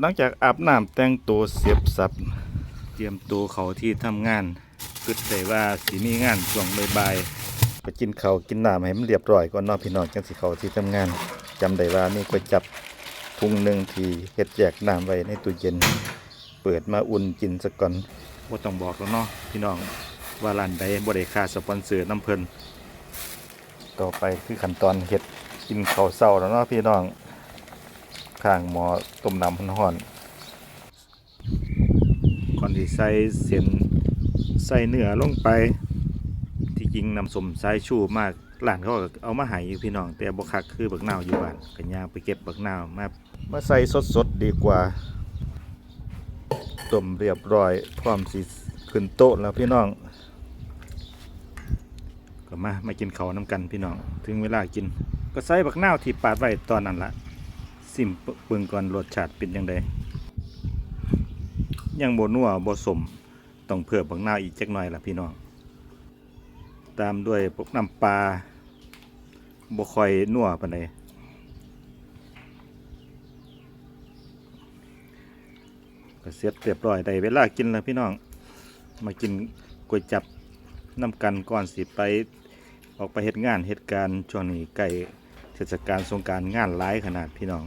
หลังจากอาบน้ำแต่งตัวเสียบสับ เตรียมตัวเขาที่ทำงานคิดได้ว่าสิมีงานช่วงบ่ายๆไปกินเขากินน้ำให้มันเรียบร้อยก่อนนาะพี่น้องจังสิเขาที่ทำงานจำได้ว่ามีก๋วยจับถุงหนึ่งทีเฮ็ดแยกน้ำไว้ในตู้เย็น เปิดมาอุ่นกินสักก่อนบ่ต้องบอกแล้วเนาะพี่น้องว่าร้านใดบ่ได้ค่าสปอนเซอร์น้ำเพิ่นต่อไปคือขั้นตอนเฮ็ดกินข้าวเช้าแล้วเนาะพี่น้อง ข้างหมอต้มน้ำร้อนๆก่อนที่ใส่เส้นใส่เนื้อลงไป ที่จริงน้ำส้มสายชูมากร้านเขาก็เอามาให้อยู่พี่น้อง แต่บ่คักคือบักนาวอยู่บ้านก็ย่างไปเก็บบักนาวมามาใส่สดๆดีกว่าต้มเรียบร้อย พร้อมสิขึ้นโต๊ะแล้วพี่น้องก็มามากินเขาน้ำกันพี่น้อง ถึงเวลากิน ก็ใส่บักนาวที่ปาดไว้ตอนนั้นละ ซิมเบิ่งก่อนรสชาติเป็นยังไงยังบนัวบสมต้องเพิ่มบักนาวอีกจักหน่อยละพี่น้อง ตามด้วยพวกน้ำปลาบคอยนัวปานใดก็เสร็จเรียบร้อยได้เวลากินแล้วพี่น้อง มากินก๋วยจับน้ำกันก่อนสิไปออกไปเหตุงานเหตุการณ์ช่วงนี้ใกล้เทศกาลสงการงานหลายขนาดพี่น้อง